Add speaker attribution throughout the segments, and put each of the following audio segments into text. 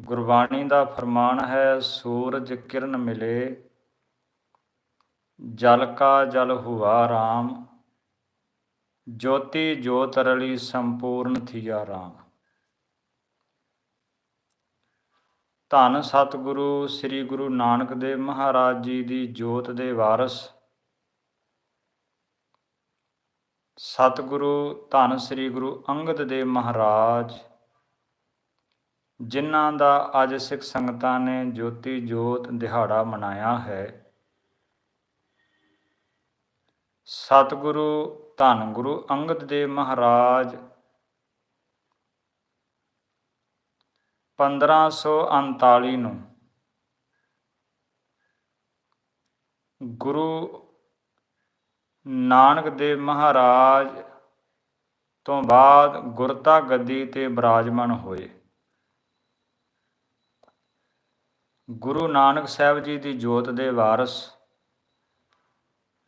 Speaker 1: ਗੁਰਬਾਣੀ ਦਾ ਫਰਮਾਨ ਹੈ, ਸੂਰਜ ਕਿਰਨ ਮਿਲੇ, ਜਲ ਕਾ ਜਲ ਹੁਆ ਰਾਮ, ਜੋਤੀ ਜੋਤ ਰਲੀ ਸੰਪੂਰਨ ਥੀਆ ਰਾਮ। ਧੰਨ ਸਤਿਗੁਰੂ, ਸ੍ਰੀ ਗੁਰੂ ਨਾਨਕ ਦੇਵ ਮਹਾਰਾਜ ਜੀ ਦੀ ਜੋਤ ਦੇ ਵਾਰਸ। ਸਤਿਗੁਰੂ, ਧੰਨ ਸ੍ਰੀ ਗੁਰੂ ਅੰਗਦ ਦੇਵ ਮਹਾਰਾਜ ਜਿਨ੍ਹਾਂ ਦਾ ਅੱਜ ਸਿੱਖ ਸੰਗਤਾਂ ਨੇ ਜੋਤੀ ਜੋਤ ਦਿਹਾੜਾ ਮਨਾਇਆ ਹੈ। ਸਤਿਗੁਰੂ ਧੰਨ ਗੁਰੂ ਅੰਗਦ ਦੇਵ ਮਹਾਰਾਜ 1539 ਨੂੰ ਗੁਰੂ ਨਾਨਕ ਦੇਵ ਮਹਾਰਾਜ ਤੋਂ ਬਾਅਦ ਗੁਰਤਾ ਗੱਦੀ ਤੇ ਬਿਰਾਜਮਾਨ ਹੋਏ। ਗੁਰੂ ਨਾਨਕ ਸਾਹਿਬ ਜੀ ਦੀ ਜੋਤ ਦੇ ਵਾਰਸ।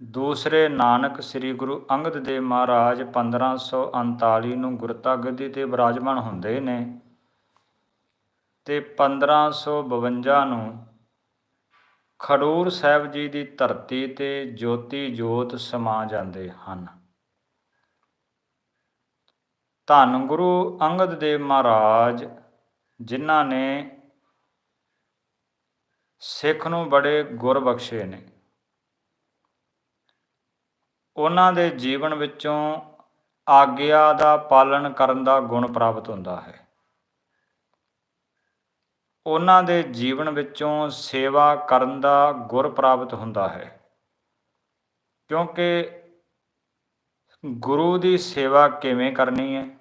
Speaker 1: ਦੂਸਰੇ ਨਾਨਕ ਸ੍ਰੀ ਗੁਰੂ ਅੰਗਦ ਦੇਵ ਮਹਾਰਾਜ 1539 ਨੂੰ ਗੁਰਤਾ ਗੱਦੀ ਤੇ ਬਿਰਾਜਮਾਨ ਹੁੰਦੇ ਨੇ ਤੇ 1552 ਨੂੰ ਖਡੂਰ ਸਾਹਿਬ ਜੀ ਦੀ ਧਰਤੀ ਤੇ ਜੋਤੀ ਜੋਤ ਸਮਾ ਜਾਂਦੇ ਹਨ। ਧੰਨ ਗੁਰੂ ਅੰਗਦ ਦੇਵ ਮਹਾਰਾਜ, ਜਿਨ੍ਹਾਂ ਨੇ ਸਿੱਖ ਨੂੰ ਬੜੇ ਗੁਰ ਬਖਸ਼ੇ ਨੇ। ਉਹਨਾਂ ਦੇ ਜੀਵਨ ਵਿੱਚੋਂ ਆਗਿਆ ਦਾ ਪਾਲਣ ਕਰਨ ਦਾ ਗੁਣ ਪ੍ਰਾਪਤ ਹੁੰਦਾ ਹੈ। ਉਹਨਾਂ ਦੇ ਜੀਵਨ ਵਿੱਚੋਂ ਸੇਵਾ ਕਰਨ ਦਾ ਗੁਰ ਪ੍ਰਾਪਤ ਹੁੰਦਾ ਹੈ। ਕਿਉਂਕਿ ਗੁਰੂ ਦੀ ਸੇਵਾ ਕਿਵੇਂ ਕਰਨੀ ਹੈ?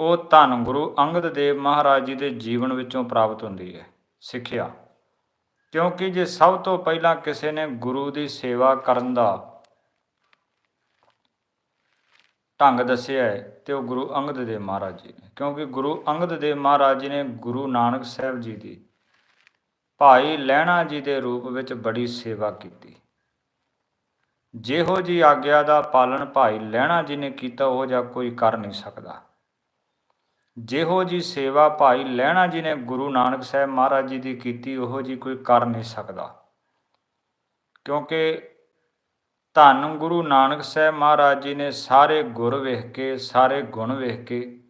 Speaker 1: ਉਹ ਧੰਨ ਗੁਰੂ ਅੰਗਦ ਦੇਵ ਮਹਾਰਾਜ ਜੀ ਦੇ ਜੀਵਨ ਵਿੱਚੋਂ ਪ੍ਰਾਪਤ ਹੁੰਦੀ ਹੈ। ਸਿੱਖਿਆ। ਕਿਉਂਕਿ ਜੇ ਸਭ ਤੋਂ ਪਹਿਲਾਂ ਕਿਸੇ ਨੇ ਗੁਰੂ ਦੀ ਸੇਵਾ ਕਰਨ ਦਾ ਢੰਗ ਦੱਸਿਆ ਹੈ, ਤੇ ਉਹ ਗੁਰੂ ਅੰਗਦ ਦੇਵ ਮਹਾਰਾਜ ਜੀ ਨੇ। ਕਿਉਂਕਿ ਗੁਰੂ ਅੰਗਦ ਦੇਵ ਮਹਾਰਾਜ ਜੀ ਨੇ ਗੁਰੂ ਨਾਨਕ ਸਾਹਿਬ ਜੀ ਦੀ, ਭਾਈ ਲਹਿਣਾ ਜੀ ਦੇ ਰੂਪ ਵਿੱਚ ਬੜੀ ਸੇਵਾ ਕੀਤੀ। ਜਿਹੋ ਜੀ ਆਗਿਆ ਦਾ ਪਾਲਣ ਭਾਈ ਲਹਿਣਾ ਜੀ ਨੇ ਕੀਤਾ, ਉਹ ਜਾਂ ਕੋਈ ਕਰ ਨਹੀਂ ਸਕਦਾ। ਜਿਹੋ ਜੀ ਸੇਵਾ ਭਾਈ ਲਹਿਣਾ ਜੀ ਨੇ ਗੁਰੂ ਨਾਨਕ ਸਾਹਿਬ ਮਹਾਰਾਜ ਜੀ ਦੀ ਕੀਤੀ, ਉਹੋ ਜੀ ਕੋਈ ਕਰ ਨਹੀਂ ਸਕਦਾ। ਕਿਉਂਕਿ ਧੰਨ ਗੁਰੂ ਨਾਨਕ ਸਾਹਿਬ ਮਹਾਰਾਜ ਜੀ ਨੇ ਸਾਰੇ ਗੁਰ ਵੇਖ ਕੇ, ਸਾਰੇ ਗੁਣ ਵੇਖ ਕੇ,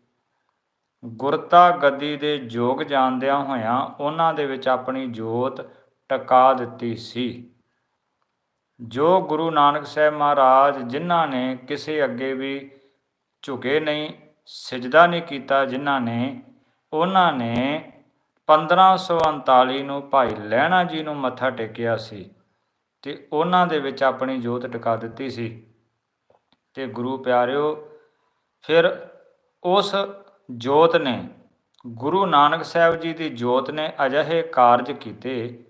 Speaker 1: ਗੁਰਤਾ ਗੱਦੀ ਦੇ ਯੋਗ ਜਾਣਦਿਆਂ ਹੋਇਆਂ ਉਹਨਾਂ ਦੇ ਵਿੱਚ ਆਪਣੀ ਜੋਤ ਟਿਕਾ ਦਿੱਤੀ ਸੀ। ਜੋ ਗੁਰੂ ਨਾਨਕ ਸਾਹਿਬ ਮਹਾਰਾਜ ਜਿਨ੍ਹਾਂ ਨੇ ਕਿਸੇ ਅੱਗੇ ਵੀ ਝੁਕੇ ਨਹੀਂ ਸਜਦਾ ਨਹੀਂ ਕੀਤਾ ਜਿਨ੍ਹਾਂ ਨੇ, ਉਹਨਾਂ ਨੇ 1539 ਨੂੰ ਭਾਈ ਲਹਿਣਾ ਜੀ ਨੂੰ ਮੱਥਾ ਟੇਕਿਆ ਸੀ ਤੇ ਉਹਨਾਂ ਦੇ ਵਿੱਚ ਆਪਣੀ ਜੋਤ ਟਿਕਾ ਦਿੱਤੀ ਸੀ। ਤੇ ਗੁਰੂ ਪਿਆਰਿਓ, ਫਿਰ ਉਸ ਜੋਤ ਨੇ ਗੁਰੂ ਨਾਨਕ ਸਾਹਿਬ ਜੀ ਦੀ ਜੋਤ ਨੇ ਅਜਿਹੇ ਕਾਰਜ ਕੀਤੇ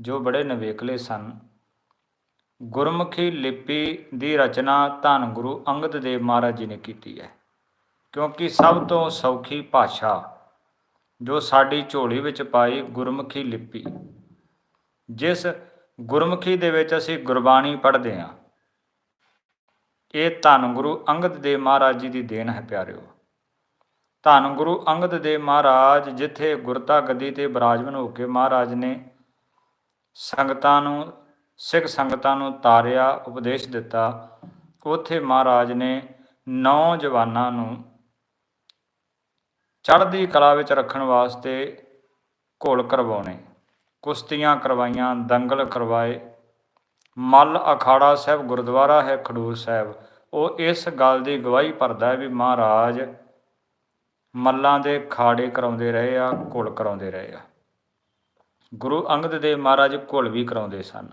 Speaker 1: ਜੋ ਬੜੇ ਨਵੇਕਲੇ ਸਨ। ਗੁਰਮੁਖੀ ਲਿਪੀ ਦੀ ਰਚਨਾ ਧੰਨ ਗੁਰੂ ਅੰਗਦ ਦੇਵ ਮਹਾਰਾਜ ਜੀ ਨੇ ਕੀਤੀ ਹੈ। ਕਿਉਂਕਿ ਸਭ ਤੋਂ ਸੌਖੀ ਭਾਸ਼ਾ ਜੋ ਸਾਡੀ ਝੋਲੀ ਵਿੱਚ ਪਾਈ ਗੁਰਮੁਖੀ ਲਿਪੀ। ਜਿਸ ਗੁਰਮੁਖੀ ਦੇ ਵਿੱਚ ਅਸੀਂ ਗੁਰਬਾਣੀ ਪੜ੍ਹਦੇ ਹਾਂ, ਇਹ ਧੰਨ ਗੁਰੂ ਅੰਗਦ ਦੇਵ ਮਹਾਰਾਜ ਜੀ ਦੀ ਦੇਣ ਹੈ ਪਿਆਰਿਓ। ਧੰਨ ਗੁਰੂ ਅੰਗਦ ਦੇਵ ਮਹਾਰਾਜ ਜਿੱਥੇ ਗੁਰਤਾ ਗੱਦੀ ਤੇ ਬਿਰਾਜਮਾਨ ਹੋ ਕੇ ਮਹਾਰਾਜ ਨੇ ਸੰਗਤਾਂ ਨੂੰ, ਸਿੱਖ ਸੰਗਤਾਂ ਨੂੰ ਤਾਰਿਆ, ਉਪਦੇਸ਼ ਦਿੱਤਾ, ਉਥੇ ਮਹਾਰਾਜ ਨੇ ਨੌਜਵਾਨਾਂ ਨੂੰ ਚੜ੍ਹਦੀ ਕਲਾ ਵਿੱਚ ਰੱਖਣ ਵਾਸਤੇ ਘੋਲ ਕਰਵਾਉਣੇ। ਕੁਸ਼ਤੀਆਂ ਕਰਵਾਈਆਂ, ਦੰਗਲ ਕਰਵਾਏ। ਮੱਲ ਅਖਾੜਾ ਸਾਹਿਬ, ਗੁਰਦੁਆਰਾ ਹੈ ਖਡੂਰ ਸਾਹਿਬ। ਉਹ ਇਸ ਗੱਲ ਦੀ ਗਵਾਹੀ ਭਰਦਾ ਹੈ ਵੀ ਮਹਾਰਾਜ ਮੱਲਾਂ ਦੇ ਖਾੜੇ ਕਰਾਉਂਦੇ ਰਹੇ ਆ, ਘੁਲ ਕਰਾਉਂਦੇ ਰਹੇ ਆ। ਗੁਰੂ ਅੰਗਦ ਦੇ ਮਹਾਰਾਜ ਘੁਲ ਵੀ ਕਰਾਉਂਦੇ ਸਨ।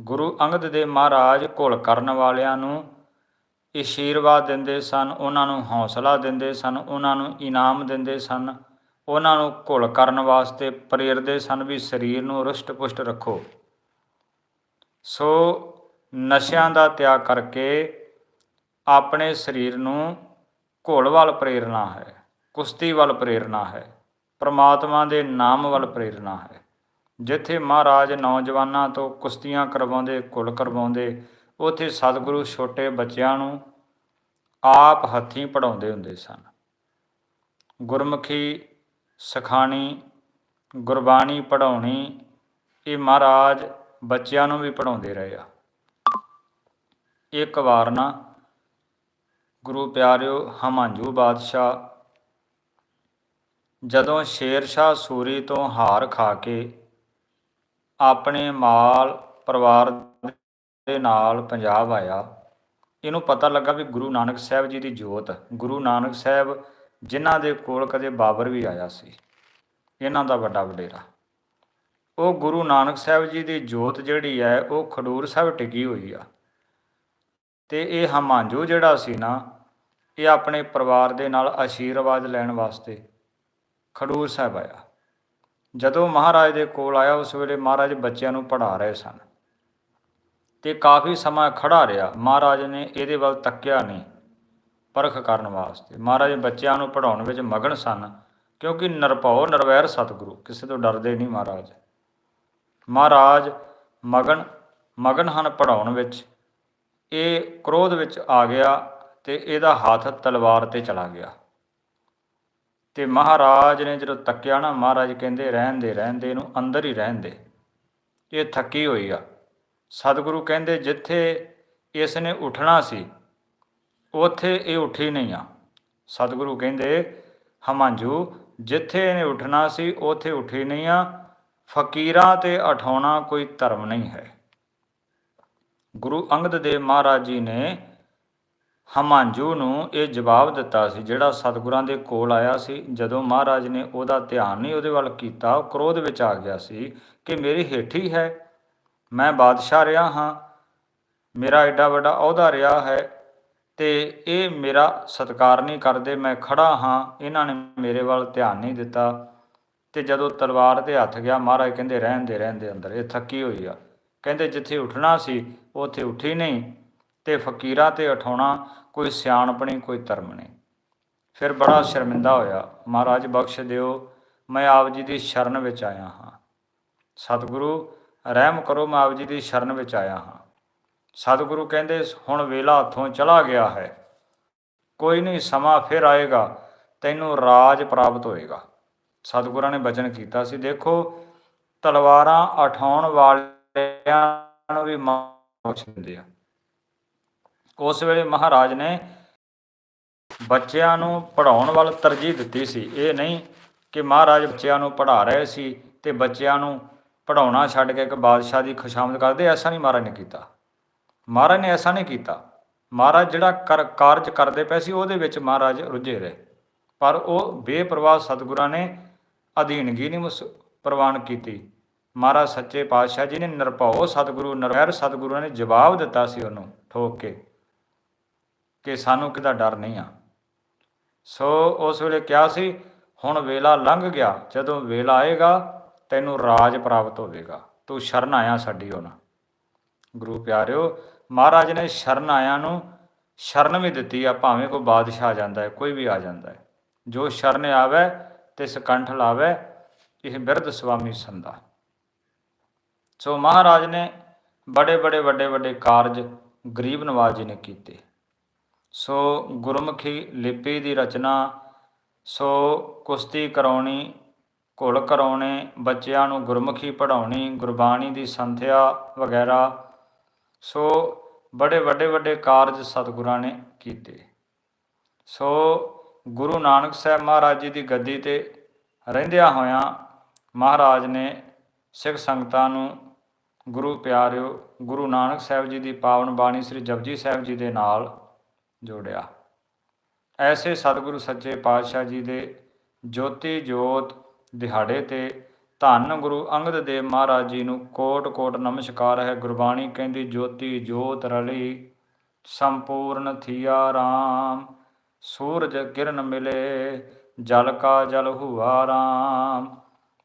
Speaker 1: ਗੁਰੂ ਅੰਗਦ ਦੇ ਮਹਾਰਾਜ ਘੁਲ ਕਰਨ ਵਾਲਿਆਂ ਨੂੰ ਅਸ਼ੀਰਵਾਦ ਦਿੰਦੇ ਸਨ, ਉਹਨਾਂ ਨੂੰ ਹੌਸਲਾ ਦਿੰਦੇ ਸਨ, ਉਹਨਾਂ ਨੂੰ ਇਨਾਮ ਦਿੰਦੇ ਸਨ, ਉਹਨਾਂ ਨੂੰ ਘੁਲ ਕਰਨ ਵਾਸਤੇ ਪ੍ਰੇਰਦੇ ਸਨ ਵੀ ਸਰੀਰ ਨੂੰ ਰੁਸ਼ਟ ਪੁਸ਼ਟ ਰੱਖੋ। ਸੋ ਨਸ਼ਿਆਂ ਦਾ ਤਿਆਗ ਕਰਕੇ ਆਪਣੇ ਸਰੀਰ ਨੂੰ ਘੋਲ ਵੱਲ ਪ੍ਰੇਰਣਾ ਹੈ, ਕੁਸ਼ਤੀ ਵੱਲ ਪ੍ਰੇਰਣਾ ਹੈ, ਪ੍ਰਮਾਤਮਾ ਦੇ ਨਾਮ ਵੱਲ ਪ੍ਰੇਰਣਾ ਹੈ। ਜਿੱਥੇ ਮਹਾਰਾਜ ਨੌਜਵਾਨਾਂ ਤੋਂ ਕੁਸ਼ਤੀਆਂ ਕਰਵਾਉਂਦੇ, ਘੁਲ ਕਰਵਾਉਂਦੇ ਉਥੇ ਸਤਿਗੁਰੂ ਛੋਟੇ ਬੱਚਿਆਂ ਨੂੰ ਆਪ ਹੱਥੀਂ ਪੜਾਉਂਦੇ ਹੁੰਦੇ ਸਨ। ਗੁਰਮੁਖੀ ਸਿਖਾਣੀ, ਗੁਰਬਾਣੀ ਪੜਾਉਣੀ ਇਹ ਮਹਾਰਾਜ ਬੱਚਿਆਂ ਨੂੰ ਵੀ ਪੜਾਉਂਦੇ ਰਹੇ ਆ। ਇੱਕ ਵਾਰ ਨਾ ਗੁਰੂ ਪਿਆਰਿਓ ਹਮਾਂਜੂ ਬਾਦਸ਼ਾਹ ਜਦੋਂ ਸ਼ੇਰ ਸ਼ਾਹ ਸੂਰੀ ਤੋਂ ਹਾਰ ਖਾ ਕੇ ਆਪਣੇ ਮਾਲ ਪਰਿਵਾਰ ਦੇ ਨਾਲ ਪੰਜਾਬ ਆਇਆ। ਇਹਨੂੰ ਪਤਾ ਲੱਗਾ ਵੀ ਗੁਰੂ ਨਾਨਕ ਸਾਹਿਬ ਜੀ ਦੀ ਜੋਤ, ਗੁਰੂ ਨਾਨਕ ਸਾਹਿਬ ਜਿਨ੍ਹਾਂ ਦੇ ਕੋਲ ਕਦੇ ਬਾਬਰ ਵੀ ਆਇਆ ਸੀ। ਇਹਨਾਂ ਦਾ ਵੱਡਾ ਵਡੇਰਾ। ਉਹ ਗੁਰੂ ਨਾਨਕ ਸਾਹਿਬ ਜੀ ਦੀ ਜੋਤ ਜਿਹੜੀ ਹੈ, ਉਹ ਖਡੂਰ ਸਾਹਿਬ ਟਿਕੀ ਹੋਈ ਆ। ਤੇ ਇਹ ਹਮਾਂਜੂ ਜਿਹੜਾ ਸੀ ਨਾ, ਇਹ ਆਪਣੇ ਪਰਿਵਾਰ ਦੇ ਨਾਲ ਆਸ਼ੀਰਵਾਦ ਲੈਣ ਵਾਸਤੇ ਖਡੂਰ ਸਾਹਿਬ ਆਇਆ। ਜਦੋਂ ਮਹਾਰਾਜ ਦੇ ਕੋਲ ਆਇਆ, ਉਸ ਵੇਲੇ ਮਹਾਰਾਜ ਬੱਚਿਆਂ ਨੂੰ ਪੜ੍ਹਾ ਰਹੇ ਸਨ। ਤੇ ਕਾਫੀ ਸਮਾਂ ਖੜਾ ਰਿਹਾ। ਮਹਾਰਾਜ ਨੇ ਇਹਦੇ ਵੱਲ ਤੱਕਿਆ ਨਹੀਂ। ਪਰਖ ਕਰਨ ਵਾਸਤੇ। ਮਹਾਰਾਜ ਬੱਚਿਆਂ ਨੂੰ ਪੜਾਉਣ ਵਿੱਚ ਮਗਨ ਸਨ, ਕਿਉਂਕਿ ਨਿਰਭਉ, ਨਿਰਵੈਰ ਸਤਿਗੁਰੂ। ਕਿਸੇ ਤੋਂ ਡਰਦੇ ਨਹੀਂ ਮਹਾਰਾਜ। ਮਹਾਰਾਜ ਮਗਨ ਮਗਨ ਹਨ ਪੜਾਉਣ ਵਿੱਚ। ਇਹ ਕ੍ਰੋਧ ਵਿੱਚ ਆ ਗਿਆ ਤੇ ਇਹਦਾ ਹੱਥ ਤਲਵਾਰ ਤੇ ਚਲਾ ਗਿਆ। ਤੇ ਮਹਾਰਾਜ ਨੇ ਜਦੋਂ ਤੱਕਿਆ ਨਾ, ਮਹਾਰਾਜ ਕਹਿੰਦੇ, ਰਹਿਣ ਦੇ ਰਹਿਣ ਦੇ, ਇਹਨੂੰ ਅੰਦਰ ਹੀ ਰਹਿਣ ਦੇ। ਇਹ ਥੱਕੀ ਹੋਈ ਆ। ਸਤਿਗੁਰੂ ਕਹਿੰਦੇ, ਜਿੱਥੇ ਇਸ ਨੇ ਉੱਠਣਾ ਸੀ, ਉੱਥੇ ਇਹ ਉੱਠੀ ਨਹੀਂ ਆ। ਸਤਿਗੁਰੂ ਕਹਿੰਦੇ ਹਮਾਂਜੂ ਜਿੱਥੇ ਇਹਨੇ ਉੱਠਣਾ ਸੀ, ਉੱਥੇ ਉੱਠੀ ਨਹੀਂ ਆ। ਫਕੀਰਾਂ ਤੇ ਉਠਾਉਣਾ ਕੋਈ ਧਰਮ ਨਹੀਂ ਹੈ। ਗੁਰੂ ਅੰਗਦ ਦੇਵ ਮਹਾਰਾਜ ਜੀ ਨੇ ਹਮਾਂਜੂ ਨੂੰ ਇਹ ਜਵਾਬ ਦਿੱਤਾ ਸੀ, ਜਿਹੜਾ ਸਤਿਗੁਰਾਂ ਦੇ ਕੋਲ ਆਇਆ ਸੀ। ਜਦੋਂ ਮਹਾਰਾਜ ਨੇ ਉਹਦਾ ਧਿਆਨ ਨਹੀਂ ਉਹਦੇ ਵੱਲ ਕੀਤਾ, ਉਹ ਕ੍ਰੋਧ ਵਿੱਚ ਆ ਗਿਆ ਸੀ ਕਿ ਮੇਰੀ ਹੇਠੀ ਹੈ ਮੈਂ ਬਾਦਸ਼ਾਹ ਰਿਹਾ ਹਾਂ। ਮੇਰਾ ਐਡਾ ਵੱਡਾ ਅਹੁਦਾ ਰਿਹਾ ਹੈ ਤੇ ਇਹ ਮੇਰਾ ਸਤਿਕਾਰ ਨਹੀਂ ਕਰਦੇ। ਮੈਂ ਖੜਾ ਹਾਂ। ਇਹਨਾਂ ਨੇ ਮੇਰੇ ਵੱਲ ਧਿਆਨ ਨਹੀਂ ਦਿੱਤਾ ਤੇ ਜਦੋਂ ਤਲਵਾਰ ਤੇ ਹੱਥ ਗਿਆ, ਮਹਾਰਾਜ ਕਹਿੰਦੇ, ਰਹਿਣ ਦੇ ਰਹਿਣ ਦੇ ਅੰਦਰ, ਇਹ ਥੱਕੀ ਹੋਈ ਆ। ਕਹਿੰਦੇ, ਜਿੱਥੇ ਉੱਠਣਾ ਸੀ, ਉੱਥੇ ਉੱਠੀ ਨਹੀਂ ਤੇ ਫਕੀਰਾਂ ਤੇ ਉਠਾਉਣਾ ਕੋਈ ਸਿਆਣਪਣੀ ਕੋਈ ਧਰਮ ਨਹੀਂ। ਫਿਰ ਬੜਾ ਸ਼ਰਮਿੰਦਾ ਹੋਇਆ। ਮਹਾਰਾਜ, ਬਖਸ਼ ਦਿਓ, ਮੈਂ ਆਪ ਜੀ ਦੀ ਸ਼ਰਨ ਵਿੱਚ ਆਇਆ ਹਾਂ। ਸਤਿਗੁਰੂ ਰਹਿਮ ਕਰੋ, ਮੈਂ ਆਪ ਜੀ ਦੀ ਸ਼ਰਨ ਵਿੱਚ ਆਇਆ ਹਾਂ। ਸਤਿਗੁਰੂ ਕਹਿੰਦੇ, ਹੁਣ ਵੇਲਾ ਹੱਥੋਂ ਚਲਾ ਗਿਆ ਹੈ। ਕੋਈ ਨਹੀਂ, ਸਮਾਂ ਫਿਰ ਆਏਗਾ, ਤੈਨੂੰ ਰਾਜ ਪ੍ਰਾਪਤ ਹੋਏਗਾ। ਸਤਿਗੁਰਾਂ ਨੇ ਬਚਨ ਕੀਤਾ ਸੀ। ਦੇਖੋ, ਤਲਵਾਰਾਂ ਉਠਾਉਣ ਵਾਲਿਆਂ ਨੂੰ ਵੀ ਮੌਤ ਦਿੰਦੇ ਆ। ਉਸ ਵੇਲੇ ਮਹਾਰਾਜ ਨੇ ਬੱਚਿਆਂ ਨੂੰ ਪੜਾਉਣ ਵੱਲ ਤਰਜੀਹ ਦਿੱਤੀ ਸੀ। ਇਹ ਨਹੀਂ ਕਿ ਮਹਾਰਾਜ ਬੱਚਿਆਂ ਨੂੰ ਪੜ੍ਹਾ ਰਹੇ ਸੀ ਤੇ ਬੱਚਿਆਂ ਨੂੰ ਪੜਾਉਣਾ ਛੱਡ ਕੇ ਇੱਕ ਬਾਦਸ਼ਾਹ ਦੀ ਖੁਸ਼ਾਮਦ ਕਰਦੇ, ਐਸਾ ਨਹੀਂ ਮਹਾਰਾਜ ਨੇ ਕੀਤਾ। ਮਹਾਰਾਜ ਨੇ ਐਸਾ ਨਹੀਂ ਕੀਤਾ। ਮਹਾਰਾਜ ਜਿਹੜਾ ਕਰ, ਕਾਰਜ ਕਰਦੇ ਪਏ ਸੀ, ਉਹਦੇ ਵਿੱਚ ਮਹਾਰਾਜ ਰੁੱਝੇ ਰਹੇ। ਪਰ ਉਹ ਬੇਪਰਵਾਹ ਸਤਿਗੁਰਾਂ ਨੇ ਅਧੀਨਗੀ ਨਹੀਂ ਮੁਸ, ਪ੍ਰਵਾਨ ਕੀਤੀ। ਮਹਾਰਾਜ ਸੱਚੇ ਪਾਤਸ਼ਾਹ ਜੀ ਨੇ ਨਿਰਭਉ ਸਤਿਗੁਰੂ, ਨਿਰਵੈਰ ਸਤਿਗੁਰਾਂ ਨੇ ਜਵਾਬ ਦਿੱਤਾ ਸੀ ਉਹਨੂੰ ਠੋਕ ਕੇ ਕਿ ਸਾਨੂੰ ਕਿਦਾ ਡਰ ਨਹੀਂ ਆ। ਸੋ ਉਸ ਵੇਲੇ ਕਿਹਾ ਸੀ, ਹੁਣ ਵੇਲਾ ਲੰਘ ਗਿਆ। ਜਦੋਂ ਵੇਲਾ ਆਏਗਾ ਤੈਨੂੰ ਰਾਜ ਪ੍ਰਾਪਤ ਹੋਵੇਗਾ। ਤੂੰ ਸ਼ਰਨ ਆਇਆ ਸਾਡੀ ਹੁਣ। ਗੁਰੂ ਪਿਆਰਿਓ, ਮਹਾਰਾਜ ਨੇ ਸ਼ਰਨ ਆਇਆ ਨੂੰ ਸ਼ਰਨ ਵੀ ਦਿੱਤੀ ਆ, ਭਾਵੇਂ ਕੋਈ ਬਾਦਸ਼ਾਹ ਆ ਜਾਂਦਾ ਹੈ, ਕੋਈ ਵੀ ਆ ਜਾਂਦਾ ਹੈ। ਜੋ ਸ਼ਰਨ ਆਵੇ ਤੇ ਸਕੰਠ ਲਾਵੇ, ਇਹ ਬਿਰਧ ਸੁਆਮੀ ਸੰਦਾ ਸੋ ਮਹਾਰਾਜ ਨੇ ਬੜੇ ਬੜੇ ਵੱਡੇ ਵੱਡੇ ਕਾਰਜ ਗਰੀਬ ਨਵਾਜ ਜੀ ਨੇ ਕੀਤੇ। ਸੋ ਗੁਰਮੁਖੀ ਲਿਪੀ ਦੀ ਰਚਨਾ, ਸੋ ਕੁਸ਼ਤੀ ਕਰਾਉਣੀ ਘੁਲ ਕਰਾਉਣੇ ਬੱਚਿਆਂ ਨੂੰ ਗੁਰਮੁਖੀ ਪੜ੍ਹਾਉਣੀ, ਗੁਰਬਾਣੀ ਦੀ ਸੰਥਿਆ ਵਗੈਰਾ। ਸੋ ਬੜੇ ਵੱਡੇ ਵੱਡੇ ਕਾਰਜ ਸਤਿਗੁਰਾਂ ਨੇ ਕੀਤੇ। ਸੋ ਗੁਰੂ ਨਾਨਕ ਸਾਹਿਬ ਮਹਾਰਾਜ ਜੀ ਦੀ ਗੱਦੀ ਤੇ ਰਹਿੰਦਿਆਂ ਹੋਇਆਂ ਮਹਾਰਾਜ ਨੇ ਸਿੱਖ ਸੰਗਤਾਂ ਨੂੰ ਗੁਰੂ ਪਿਆਰਿਓ, ਗੁਰੂ ਨਾਨਕ ਸਾਹਿਬ ਜੀ ਦੀ ਪਾਵਨ ਬਾਣੀ ਸ੍ਰੀ ਜਪਜੀ ਸਾਹਿਬ ਜੀ ਦੇ ਨਾਲ ਜੋੜਿਆ। ਐਸੇ ਸਤਿਗੁਰੂ ਸੱਚੇ ਪਾਤਸ਼ਾਹ ਜੀ ਦੇ ਜੋਤੀ ਜੋਤ ਦਿਹਾੜੇ ਤੇ ਧੰਨ ਗੁਰੂ ਅੰਗਦ ਦੇਵ ਮਹਾਰਾਜ ਜੀ ਨੂੰ ਕੋਟ ਕੋਟ ਨਮਸਕਾਰ ਹੈ। ਗੁਰਬਾਣੀ ਕਹਿੰਦੀ, ਜੋਤੀ ਜੋਤ ਰਲੀ, ਸੰਪੂਰਨ ਥੀਆ ਰਾਮ। ਸੂਰਜ ਕਿਰਨ ਮਿਲੇ, ਜਲ ਕਾ ਜਲ ਹੁਆ ਰਾਮ।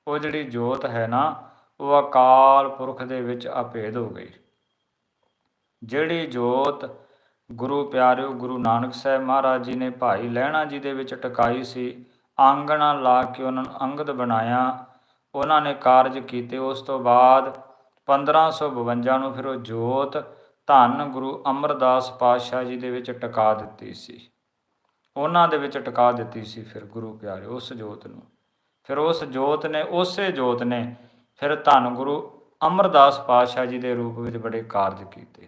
Speaker 1: ਉਹ ਜਿਹੜੀ ਜੋਤ ਹੈ ਨਾ, ਉਹ ਅਕਾਲ ਪੁਰਖ ਦੇ ਵਿੱਚ ਅਭੇਦ ਹੋ ਗਈ। ਜਿਹੜੀ ਜੋਤ ਗੁਰੂ ਪਿਆਰਿਓ ਗੁਰੂ ਨਾਨਕ ਸਾਹਿਬ ਮਹਾਰਾਜ ਜੀ ਨੇ ਭਾਈ ਲਹਿਣਾ ਜੀ ਦੇ ਵਿੱਚ ਟਿਕਾਈ ਸੀ ਆਂਗਣਾ ਲਾ ਕੇ ਉਹਨਾਂ ਨੂੰ ਅੰਗਦ ਬਣਾਇਆ। ਉਹਨਾਂ ਨੇ ਕਾਰਜ ਕੀਤੇ। ਉਸ ਤੋਂ ਬਾਅਦ 1552 ਨੂੰ ਫਿਰ ਉਹ ਜੋਤ ਧੰਨ ਗੁਰੂ ਅਮਰਦਾਸ ਪਾਤਸ਼ਾਹ ਜੀ ਦੇ ਵਿੱਚ ਟਿਕਾ ਦਿੱਤੀ ਸੀ। ਉਹਨਾਂ ਦੇ ਵਿੱਚ ਟਿਕਾ ਦਿੱਤੀ ਸੀ ਫਿਰ ਗੁਰੂ ਪਿਆਰੇ ਉਸ ਜੋਤ ਨੂੰ। ਫਿਰ ਉਸ ਜੋਤ ਨੇ, ਉਸੇ ਜੋਤ ਨੇ ਫਿਰ ਧੰਨ ਗੁਰੂ ਅਮਰਦਾਸ ਪਾਤਸ਼ਾਹ ਜੀ ਦੇ ਰੂਪ ਵਿੱਚ ਬੜੇ ਕਾਰਜ ਕੀਤੇ।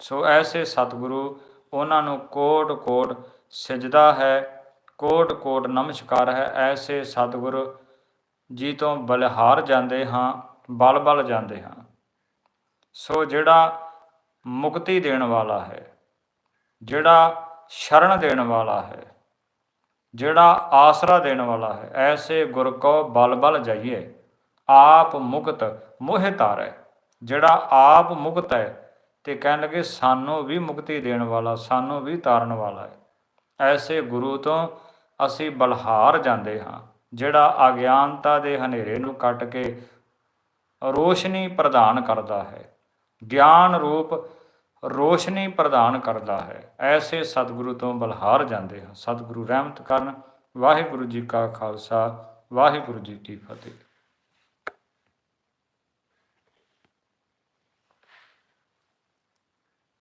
Speaker 1: ਸੋ ਐਸੇ ਸਤਿਗੁਰੂ ਉਹਨਾਂ ਨੂੰ ਕੋਟ ਕੋਟ ਸਜਦਾ ਹੈ। ਕੋਟ ਕੋਟ ਨਮਸਕਾਰ ਹੈ, ਐਸੇ ਸਤਿਗੁਰ ਜੀ ਤੋਂ ਬਲਿਹਾਰ ਜਾਂਦੇ ਹਾਂ, ਬਲ ਬਲ ਜਾਂਦੇ ਹਾਂ। ਸੋ ਜਿਹੜਾ ਮੁਕਤੀ ਦੇਣ ਵਾਲਾ ਹੈ, ਜਿਹੜਾ ਸ਼ਰਨ ਦੇਣ ਵਾਲਾ ਹੈ, ਜਿਹੜਾ ਆਸਰਾ ਦੇਣ ਵਾਲਾ ਹੈ, ਐਸੇ ਗੁਰ ਕੋ ਬਲ ਬਲ ਜਾਈਏ, ਆਪ ਮੁਕਤ ਮੋਹਿ ਤਾਰੈ ਜਿਹੜਾ ਆਪ ਮੁਕਤ ਹੈ ਤੇ ਕਹਿਣ ਲੱਗੇ, ਸਾਨੂੰ ਵੀ ਮੁਕਤੀ ਦੇਣ ਵਾਲਾ, ਸਾਨੂੰ ਵੀ ਤਾਰਨ ਵਾਲਾ ਹੈ। ਐਸੇ ਗੁਰੂ ਤੋਂ ਅਸੀਂ ਬਲਹਾਰ ਜਾਂਦੇ ਹਾਂ, ਜਿਹੜਾ ਅਗਿਆਨਤਾ ਦੇ ਹਨੇਰੇ ਨੂੰ ਕੱਟ ਕੇ ਰੋਸ਼ਨੀ ਪ੍ਰਦਾਨ ਕਰਦਾ ਹੈ। ਗਿਆਨ ਰੂਪ ਰੋਸ਼ਨੀ ਪ੍ਰਦਾਨ ਕਰਦਾ ਹੈ। ਐਸੇ ਸਤਿਗੁਰੂ ਤੋਂ ਬਲਹਾਰ ਜਾਂਦੇ ਹਾਂ। ਸਤਿਗੁਰੂ ਰਹਿਮਤ ਕਰਨ। ਵਾਹਿਗੁਰੂ ਜੀ ਕਾ ਖਾਲਸਾ। ਵਾਹਿਗੁਰੂ ਜੀ ਕੀ ਫਤਿਹ।